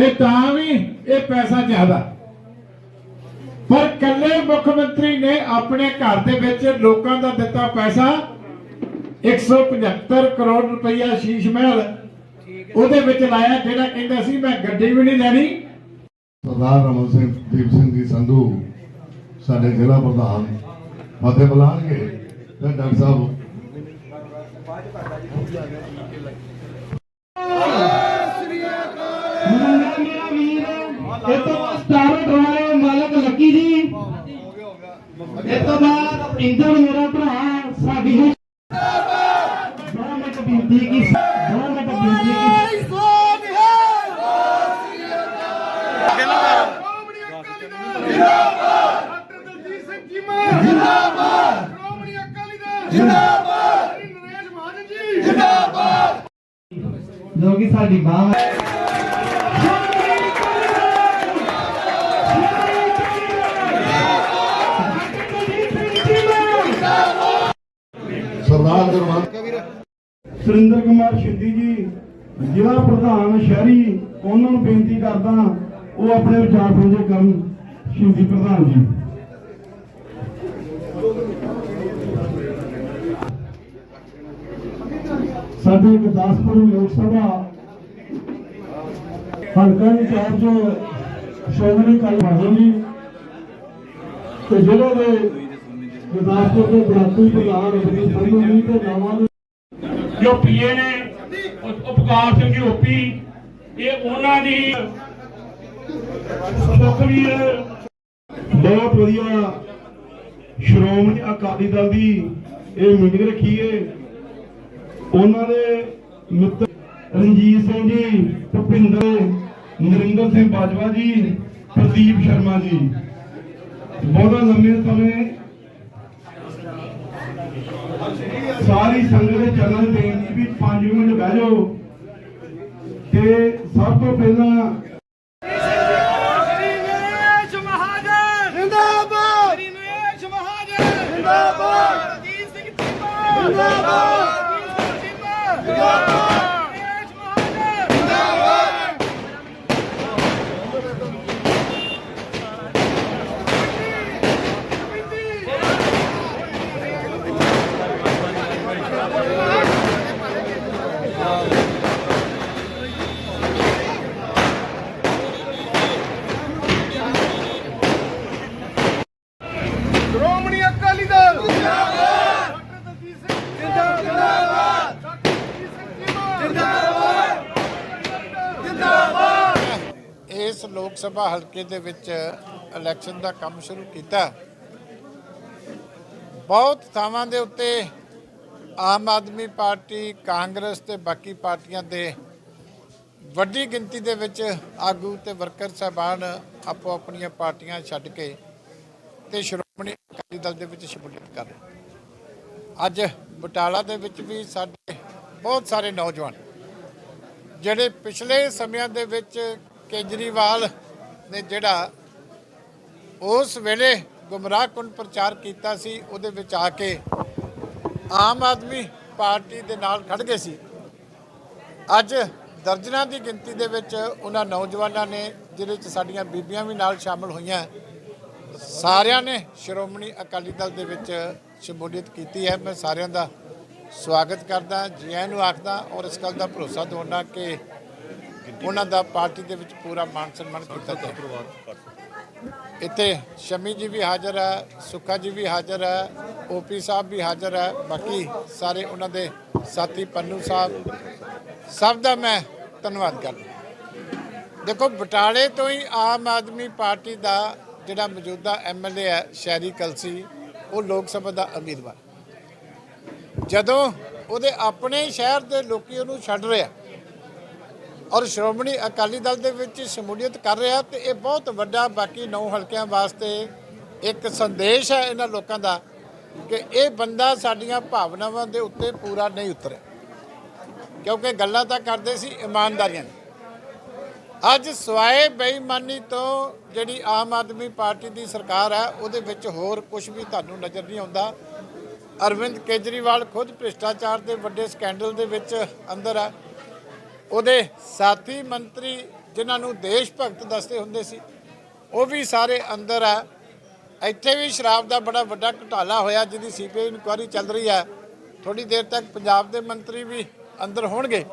ਤੇ ਤਾਂ ਵੀ ਇਹ ਪੈਸਾ ਜ਼ਿਆਦਾ। ਪਰ ਕੱਲੇ ਮੁੱਖ ਮੰਤਰੀ ਨੇ ਆਪਣੇ ਘਰ ਦੇ ਵਿੱਚ ਲੋਕਾਂ ਦਾ ਦਿੱਤਾ ਪੈਸਾ 175 ਕਰੋੜ ਰੁਪਈਆ ਸ਼ੀਸ਼ ਮਹਿਲ ਉਹਦੇ ਵਿੱਚ ਲਾਇਆ, ਜਿਹੜਾ ਕਹਿੰਦਾ ਸੀ, ਮੈਂ ਗੱਡੀ ਵੀ ਨਹੀਂ ਲੈਣੀ। ਸਰਦਾਰ ਰਮਨ ਸਿੰਘ, ਦੀਪ ਸਿੰਘ ਜੀ ਸੰਧੂ, ਸਾਡੇ ਜ਼ਿਲ੍ਹਾ ਪ੍ਰਧਾਨ, ਫਤਿਹ ਬੁਲਾਣਗੇ ਤੇ ਡਾਕਟਰ ਸਾਹਿਬ ਮੁੰਡਾ ਮੇਰਾ ਵੀਰ ਇਹ ਤੋਂ ਬਾਅਦ ਸਟਾਰ ਡਰਾਏ ਮਾਲਕ ਲੱਕੀ ਜੀ। ਇਹ ਤੋਂ ਬਾਅਦ ਇੰਦਰ ਮੇਰਾ ਭਰਾ ਸਾਡੀ ਨੂੰ ਦੋ ਮਿੰਟ ਬੇਨਤੀ ਕੀ ਦੋ ਮਿੰਟ ਬੇਨਤੀ ਕੀ ਡਾਕਟਰ ਦਲਜੀਤ ਸਿੰਘ ਚੀਮਾ ਜਿੰਦਾਬਾਦ। ਸ਼੍ਰੋਮਣੀ ਅਕਾਲੀ ਦਲ ਜਿੰਦਾਬਾਦ ਨਰੇਸ਼ ਮਹਾਜਨ ਜੀ ਜਿੰਦਾਬਾਦ ਜੋ ਕਿ ਸਾਡੀ ਮਾਂ ਹੈ। ਸੁਰਿੰਦਰ ਕੁਮਾਰ ਸ਼ਿੰਦੀ ਜੀ, ਜ਼ਿਲ੍ਹਾ ਪ੍ਰਧਾਨ ਸ਼ਹਿਰੀ, ਉਹਨਾਂ ਨੂੰ ਬੇਨਤੀ ਕਰਦਾ ਉਹ ਆਪਣੇ ਵਿਚਾਰ ਸਾਂਝੇ ਕਰਨ, ਸ਼ਿੰਦੀ ਪ੍ਰਧਾਨ ਜੀ। ਸਾਡੇ ਗੁਰਦਾਸਪੁਰ ਲੋਕ ਸਭਾ ਹਲਕਾ ਇੰਚਾਰਜ ਸ਼੍ਰੋਮਣੀ ਅਕਾਲੀ ਦਲ ਜੀ ਤੇ ਜ਼ਿਲ੍ਹੇ ਦੇ ਗੁਰਦਾਸਪੁਰ ਦੇ ਬਲਾਕੀ ਪ੍ਰਧਾਨ ਅਬਦੀ ਸੰਧੂ ਜੀ ਤੇ ਨਵਾਂ ਜੋ ਪੀਏ ਨੇ ਉਪਕਾਰ ਸਿੰਘ ਜੀ ਓਪੀ ਇਹ ਉਹਨਾਂ ਦੀ ਸੁਖਵੀਰ ਬਹੁਤ ਵਧੀਆ ਸ਼੍ਰੋਮਣੀ ਅਕਾਲੀ ਦਲ ਦੀ ਇਹ ਮੀਟਿੰਗ ਰੱਖੀ ਏ ਉਹਨਾਂ ਦੇ ਮਿੱਤਰ ਰਣਜੀਤ ਸਿੰਘ ਜੀ, ਭੁਪਿੰਦਰ, ਨਰਿੰਦਰ ਸਿੰਘ ਬਾਜਵਾ ਜੀ, ਪ੍ਰਦੀਪ ਸ਼ਰਮਾ ਜੀ। ਬਹੁਤਾ ਲੰਮੇ ਸਮੇਂ ਸਾਰੀ ਸੰਗਤ ਦੇ ਚਰਨਾਂ ਬੇਨਤੀ ਵੀ 5 ਮਿੰਟ ਬਹਿ ਜਾਓ। ਤੇ ਸਭ ਤੋਂ ਪਹਿਲਾਂ ਜਿੰਦਾਬਾਦ। ਜਿੰਦਾਬਾਦ। ਜਿੰਦਾਬਾਦ। ਲੋਕ ਸਭਾ ਹਲਕੇ ਦੇ ਵਿੱਚ ਇਲੈਕਸ਼ਨ ਦਾ ਕੰਮ ਸ਼ੁਰੂ ਕੀਤਾ ਬਹੁਤ ਥਾਵਾਂ ਦੇ ਉੱਤੇ ਆਮ ਆਦਮੀ ਪਾਰਟੀ, ਕਾਂਗਰਸ ਤੇ ਬਾਕੀ ਪਾਰਟੀਆਂ ਦੇ ਵੱਡੀ ਗਿਣਤੀ ਦੇ ਵਿੱਚ ਆਗੂ ਤੇ ਵਰਕਰ ਸਾਹਿਬਾਨ ਆਪੋ ਆਪਣੀਆਂ ਪਾਰਟੀਆਂ ਛੱਡ ਕੇ ਤੇ ਸ਼੍ਰੋਮਣੀ ਅਕਾਲੀ ਦਲ ਦੇ ਵਿੱਚ ਸ਼ਮੂਲੀਅਤ ਕਰ ਰਹੇ ਅੱਜ ਬਟਾਲਾ ਦੇ ਵਿੱਚ ਵੀ ਸਾਡੇ ਬਹੁਤ ਸਾਰੇ ਨੌਜਵਾਨ, ਜਿਹੜੇ ਪਿਛਲੇ ਸਮਿਆਂ ਦੇ ਵਿੱਚ ਕੇਜਰੀਵਾਲ ਨੇ ਜਿਹੜਾ ਉਸ ਵੇਲੇ ਗੁੰਮਰਾਹਕੁਨ ਪ੍ਰਚਾਰ ਕੀਤਾ ਸੀ, ਉਹਦੇ ਵਿੱਚ ਆ ਕੇ ਆਮ ਆਦਮੀ ਪਾਰਟੀ ਦੇ ਨਾਲ ਖੜ ਗਏ ਸੀ। ਅੱਜ ਦਰਜਨਾਂ ਦੀ ਗਿਣਤੀ ਦੇ ਵਿੱਚ ਉਹਨਾਂ ਨੌਜਵਾਨਾਂ ਨੇ, ਜਿਹਦੇ ਵਿੱਚ ਸਾਡੀਆਂ ਬੀਬੀਆਂ ਵੀ ਨਾਲ ਸ਼ਾਮਲ ਹੋਈਆਂ, ਸਾਰਿਆਂ ਨੇ ਸ਼੍ਰੋਮਣੀ ਅਕਾਲੀ ਦਲ ਦੇ ਵਿੱਚ ਸ਼ਮੂਲੀਅਤ ਕੀਤੀ ਹੈ। ਮੈਂ ਸਾਰਿਆਂ ਦਾ ਸਵਾਗਤ ਕਰਦਾ ਜੀ ਆਇਆਂ ਨੂੰ ਆਖਦਾ ਔਰ ਇਸ ਗੱਲ ਦਾ ਭਰੋਸਾ ਦਿਵਾਉਣਾ ਕਿ ਉਹਨਾਂ ਦਾ ਪਾਰਟੀ ਦੇ ਵਿੱਚ ਪੂਰਾ ਮਾਨ ਸਨਮਾਨ ਕੀਤਾ ਜਾਏ ਇੱਥੇ ਸ਼ਮੀ ਜੀ ਵੀ ਹਾਜ਼ਰ ਹੈ ਸੁੱਖਾ ਜੀ ਵੀ ਹਾਜ਼ਰ ਹੈ ਓਪੀ ਸਾਹਿਬ ਵੀ ਹਾਜ਼ਰ ਹੈ ਬਾਕੀ ਸਾਰੇ ਉਹਨਾਂ ਦੇ ਸਾਥੀ ਪੰਨੂ ਸਾਹਿਬ। ਸਭ ਦਾ ਮੈਂ ਧੰਨਵਾਦ ਕਰਦਾ ਦੇਖੋ ਬਟਾਲੇ ਤੋਂ ਹੀ ਆਮ ਆਦਮੀ ਪਾਰਟੀ ਦਾ ਜਿਹੜਾ ਮੌਜੂਦਾ ਐਮਐਲਏ ਹੈ ਸ਼ਹਿਰੀ ਕਲਸੀ ਉਹ ਲੋਕ ਸਭਾ ਦਾ ਉਮੀਦਵਾਰ। ਜਦੋਂ ਉਹਦੇ ਆਪਣੇ ਸ਼ਹਿਰ ਦੇ ਲੋਕੀ ਉਹਨੂੰ ਛੱਡ ਰਿਹਾ ਔਰ ਸ਼੍ਰੋਮਣੀ ਅਕਾਲੀ ਦਲ ਦੇ ਵਿੱਚ ਸ਼ਮੂਲੀਅਤ ਕਰ ਰਿਹਾ ਤੇ ਇਹ ਬਹੁਤ ਵੱਡਾ, ਬਾਕੀ ਨੌ ਹਲਕਿਆਂ ਵਾਸਤੇ ਇੱਕ ਸੰਦੇਸ਼ ਹੈ ਇਹਨਾਂ ਲੋਕਾਂ ਦਾ ਕਿ ਇਹ ਬੰਦਾ ਸਾਡੀਆਂ ਭਾਵਨਾਵਾਂ ਦੇ ਉੱਤੇ ਪੂਰਾ ਨਹੀਂ ਉਤਰਿਆ। ਕਿਉਂਕਿ ਗੱਲਾਂ ਤਾਂ ਕਰਦੇ ਸੀ ਇਮਾਨਦਾਰੀਆਂ ਦੀ। ਅੱਜ ਸਵਾਏ ਬੇਈਮਾਨੀ ਤੋਂ ਜਿਹੜੀ ਆਮ ਆਦਮੀ ਪਾਰਟੀ ਦੀ ਸਰਕਾਰ ਹੈ, ਉਹਦੇ ਵਿੱਚ ਹੋਰ ਕੁਝ ਵੀ ਤੁਹਾਨੂੰ ਨਜ਼ਰ ਨਹੀਂ ਆਉਂਦਾ। ਅਰਵਿੰਦ ਕੇਜਰੀਵਾਲ ਖੁਦ ਭ੍ਰਿਸ਼ਟਾਚਾਰ ਦੇ ਵੱਡੇ ਸਕੈਂਡਲ ਦੇ ਵਿੱਚ ਅੰਦਰ ਹੈ ਉਹਦੇ ਸਾਥੀ ਮੰਤਰੀ ਜਿਨ੍ਹਾਂ ਨੂੰ ਦੇਸ਼ ਭਗਤ ਦੱਸਦੇ ਹੁੰਦੇ ਸੀ, ਉਹ ਵੀ ਸਾਰੇ ਅੰਦਰ ਆ। ਇੱਥੇ ਵੀ ਸ਼ਰਾਬ ਦਾ ਬੜਾ ਵੱਡਾ ਘੁਟਾਲਾ ਹੋਇਆ, ਜਿਹਦੀ ਸੀਬੀਆਈ ਇਨਕੁਆਇਰੀ ਚੱਲ ਰਹੀ ਹੈ ਥੋੜੀ ਦੇਰ ਤੱਕ ਪੰਜਾਬ ਦੇ ਮੰਤਰੀ ਵੀ ਅੰਦਰ ਹੋਣਗੇ।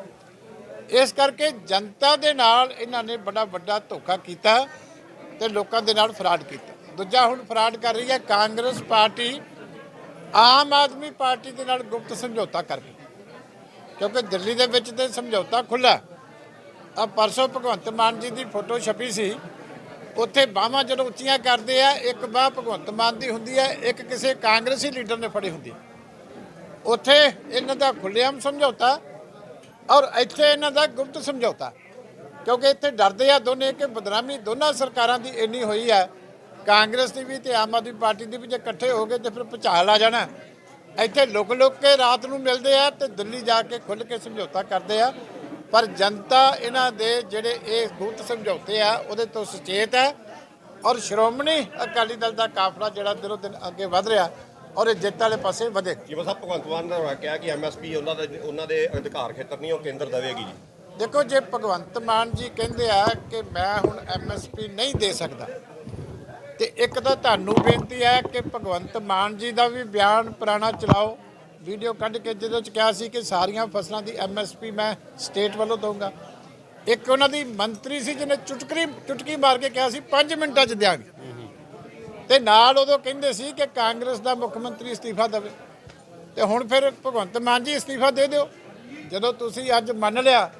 ਇਸ ਕਰਕੇ ਜਨਤਾ ਦੇ ਨਾਲ ਇਹਨਾਂ ਨੇ ਬੜਾ ਵੱਡਾ ਧੋਖਾ ਕੀਤਾ ਤੇ ਲੋਕਾਂ ਦੇ ਨਾਲ ਫਰਾਡ ਕੀਤਾ। ਦੂਜਾ ਹੁਣ ਫਰਾਡ ਕਰ ਰਹੀ ਹੈ ਕਾਂਗਰਸ ਪਾਰਟੀ, ਆਮ ਆਦਮੀ ਪਾਰਟੀ ਦੇ ਨਾਲ ਗੁਪਤ ਸਮਝੌਤਾ ਕਰ ਗਈ ਕਿਉਂਕਿ ਦਿੱਲੀ ਦੇ ਵਿੱਚ ਤੇ ਸਮਝੌਤਾ ਖੁੱਲਾ ਆ ਪਰਸੋਂ ਭਗਵੰਤ ਮਾਨ ਜੀ ਦੀ ਫੋਟੋ ਛਪੀ ਸੀ। ਉੱਥੇ ਬਾਹਾਂ ਜਦੋਂ ਉੱਚੀਆਂ ਕਰਦੇ ਆ, ਇੱਕ ਬਾਹ ਭਗਵੰਤ ਮਾਨ ਦੀ ਹੁੰਦੀ ਹੈ, ਇੱਕ ਕਿਸੇ ਕਾਂਗਰਸੀ ਲੀਡਰ ਨੇ ਫੜੀ ਹੁੰਦੀ ਉੱਥੇ ਇਹਨਾਂ ਦਾ ਖੁੱਲ੍ਹੇਆਮ ਸਮਝੌਤਾ ਔਰ ਇੱਥੇ ਇਹਨਾਂ ਦਾ ਗੁਪਤ ਸਮਝੌਤਾ। ਕਿਉਂਕਿ ਇੱਥੇ ਡਰਦੇ ਆ ਦੋਨੇ ਕਿ ਬਦਨਾਮੀ ਦੋਨਾਂ ਸਰਕਾਰਾਂ ਦੀ ਇੰਨੀ ਹੋਈ ਹੈ। ਕਾਂਗਰਸ ਦੀ ਵੀ ਤੇ ਆਮ ਆਦਮੀ ਪਾਰਟੀ ਦੀ ਵੀ ਜੇ ਇਕੱਠੇ ਹੋ ਗਏ ਤੇ ਫਿਰ ਭੁਚਾਲ ਆ ਜਾਣਾ। ਇੱਥੇ ਲੁਕ ਲੁਕ ਕੇ ਰਾਤ ਨੂੰ ਮਿਲਦੇ ਆ ਤੇ ਦਿੱਲੀ ਜਾ ਕੇ ਖੁੱਲ ਕੇ ਸਮਝੌਤਾ ਕਰਦੇ ਆ। ਪਰ ਜਨਤਾ ਇਹਨਾਂ ਦੇ ਜਿਹੜੇ ਇਹ ਗੁਪਤ ਸਮਝੌਤੇ ਆ ਉਹਦੇ ਤੋਂ ਸੁਚੇਤ ਹੈ। ਔਰ ਸ਼੍ਰੋਮਣੀ ਅਕਾਲੀ ਦਲ ਦਾ ਕਾਫਲਾ ਜਿਹੜਾ ਦਿਨੋਂ ਦਿਨ ਅੱਗੇ ਵਧ ਰਿਹਾ ਔਰ ਇਹ ਜਿੱਤ ਵਾਲੇ ਪਾਸੇ ਵਧੇਗਾ ਜਿਵੇਂ ਸਾਹਿਬ ਭਗਵੰਤ ਮਾਨ ਨੇ ਕਿਹਾ ਕਿ ਐਮਐਸਪੀ ਉਹਨਾਂ ਦੇ ਉਹਨਾਂ ਦੇ ਅਧਿਕਾਰ ਖੇਤਰ ਨਹੀਂ ਉਹ ਕੇਂਦਰ ਦੇਵੇਗੀ ਜੀ। ਦੇਖੋ ਜੇ ਭਗਵੰਤ ਮਾਨ ਜੀ ਕਹਿੰਦੇ ਆ ਕਿ ਮੈਂ ਹੁਣ ਐਮਐਸਪੀ ਨਹੀਂ ਦੇ ਸਕਦਾ ਤੇ ਇੱਕ ਤਾਂ ਤੁਹਾਨੂੰ ਬੇਨਤੀ ਹੈ ਕਿ ਭਗਵੰਤ ਮਾਨ ਜੀ ਦਾ ਵੀ ਬਿਆਨ ਪੁਰਾਣਾ ਚਲਾਓ। ਵੀਡੀਓ ਕੱਢ ਕੇ ਜਿਹਦੇ 'ਚ ਕਿਹਾ ਸੀ ਕਿ ਸਾਰੀਆਂ ਫਸਲਾਂ ਦੀ ਐਮਐਸਪੀ ਮੈਂ ਸਟੇਟ ਵੱਲੋਂ ਦਊਂਗਾ। ਇੱਕ ਉਹਨਾਂ ਦੀ ਮੰਤਰੀ ਸੀ ਜਿਹਨੇ ਚੁਟਕਰੀ ਚੁਟਕੀ ਮਾਰ ਕੇ ਕਿਹਾ ਸੀ 5 ਮਿੰਟਾਂ 'ਚ ਦਿਆਂਗੇ। ਤੇ ਨਾਲ ਉਦੋਂ ਕਹਿੰਦੇ ਸੀ ਕਿ ਕਾਂਗਰਸ ਦਾ ਮੁੱਖ ਮੰਤਰੀ ਅਸਤੀਫਾ ਦੇਵੇ। ਤੇ ਹੁਣ ਫਿਰ ਭਗਵੰਤ ਮਾਨ ਜੀ ਅਸਤੀਫਾ ਦੇ ਦਿਓ। ਜਦੋਂ ਤੁਸੀਂ ਅੱਜ ਮੰਨ ਲਿਆ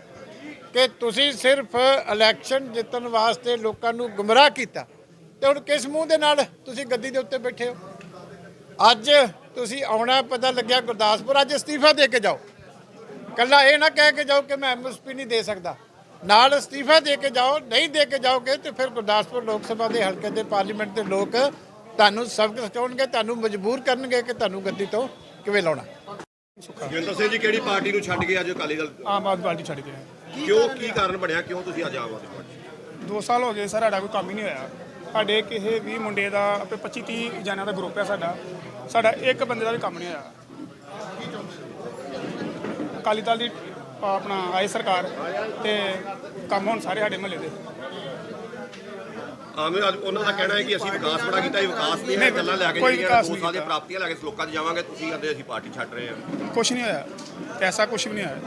ਕਿ ਤੁਸੀਂ ਸਿਰਫ ਇਲੈਕਸ਼ਨ ਜਿੱਤਣ ਵਾਸਤੇ ਲੋਕਾਂ ਨੂੰ ਗੁੰਮਰਾਹ ਕੀਤਾ ਤੇ ਹੁਣ ਕਿਸ ਮੂੰਹ ਦੇ ਨਾਲ ਤੁਸੀਂ ਗੱਦੀ ਦੇ ਉੱਤੇ ਬੈਠੇ ਹੋ? ਅੱਜ ਤੁਸੀਂ ਆਉਣਾ ਪਤਾ ਲੱਗਿਆ ਗੁਰਦਾਸਪੁਰ ਅੱਜ ਅਸਤੀਫਾ ਦੇ ਕੇ ਜਾਓ। ਕੱਲਾ ਇਹ ਨਾ ਕਹਿ ਕੇ ਜਾਓ ਕਿ ਮੈਂ ਐਮਐਸਪੀ ਨਹੀਂ ਦੇ ਸਕਦਾ। ਨਾਲ ਅਸਤੀਫਾ ਦੇ ਕੇ ਜਾਓ ਨਹੀਂ ਦੇ ਕੇ ਜਾਓਗੇ ਤੇ ਫਿਰ ਗੁਰਦਾਸਪੁਰ ਲੋਕ ਸਭਾ ਦੇ ਹਲਕੇ ਦੇ ਪਾਰਲੀਮੈਂਟ ਦੇ ਲੋਕ ਤੁਹਾਨੂੰ ਸਬਕ ਸਿਖਾਉਣਗੇ ਤੁਹਾਨੂੰ ਮਜਬੂਰ ਕਰਨਗੇ ਕਿ ਤੁਹਾਨੂੰ ਗੱਦੀ ਤੋਂ ਕਿਵੇਂ ਲਾਉਣਾ। ਜਗਿੰਦਰ ਸਿੰਘ ਜੀ ਕਿਹੜੀ ਪਾਰਟੀ ਨੂੰ ਛੱਡ ਕੇ ਅੱਜ ਅਕਾਲੀ ਦਲ ਆਮ ਆਦਮੀ ਪਾਰਟੀ ਛੱਡ ਗਏ ਕਿਉਂ ਕੀ ਕਾਰਨ ਬਣਿਆ? ਕਿਉਂ ਤੁਸੀਂ ਅੱਜ ਆਮ ਆਦਮੀ ਪਾਰਟੀ ਸਾਲ ਹੋ ਗਏ ਸਰ ਸਾਡਾ ਕੋਈ ਕੰਮ ਹੀ ਨਹੀਂ ਹੋਇਆ। ਸਾਡੇ ਕਿਸੇ ਵੀ ਮੁੰਡੇ ਦਾ ਆਪੇ 25 30 ਜਣਿਆਂ ਦਾ ਗਰੁੱਪ ਹੈ ਸਾਡਾ। ਸਾਡਾ ਇੱਕ ਬੰਦੇ ਦਾ ਵੀ ਕੰਮ ਨਹੀਂ ਹੋਇਆ। ਅਕਾਲੀ ਦਲ ਦੀ ਆਪਣਾ ਆਈ ਸਰਕਾਰ ਤੇ ਕੰਮ ਹੁਣ ਸਾਰੇ ਸਾਡੇ ਮਹੱਲੇ ਦੇ। ਆਮ ਆਦਮੀ ਉਹਨਾਂ ਦਾ ਕਹਿਣਾ ਹੈ ਕਿ ਅਸੀਂ ਵਿਕਾਸ ਬੜਾ ਕੀਤਾ ਇਹ ਵਿਕਾਸ ਨਹੀਂ, ਗੱਲਾਂ ਲੈ ਕੇ ਜਿਹੜੀਆਂ ਸਾਲ ਦੀਆਂ। ਪ੍ਰਾਪਤੀਆਂ ਲੈ ਕੇ ਲੋਕਾਂ 'ਚ ਜਾਵਾਂਗੇ ਤੁਸੀਂ ਕਹਿੰਦੇ ਅਸੀਂ ਪਾਰਟੀ ਛੱਡ ਰਹੇ ਹਾਂ। ਕੁਝ ਨਹੀਂ ਹੋਇਆ। ਐਸਾ ਕੁਝ ਵੀ ਨਹੀਂ ਹੋਇਆ।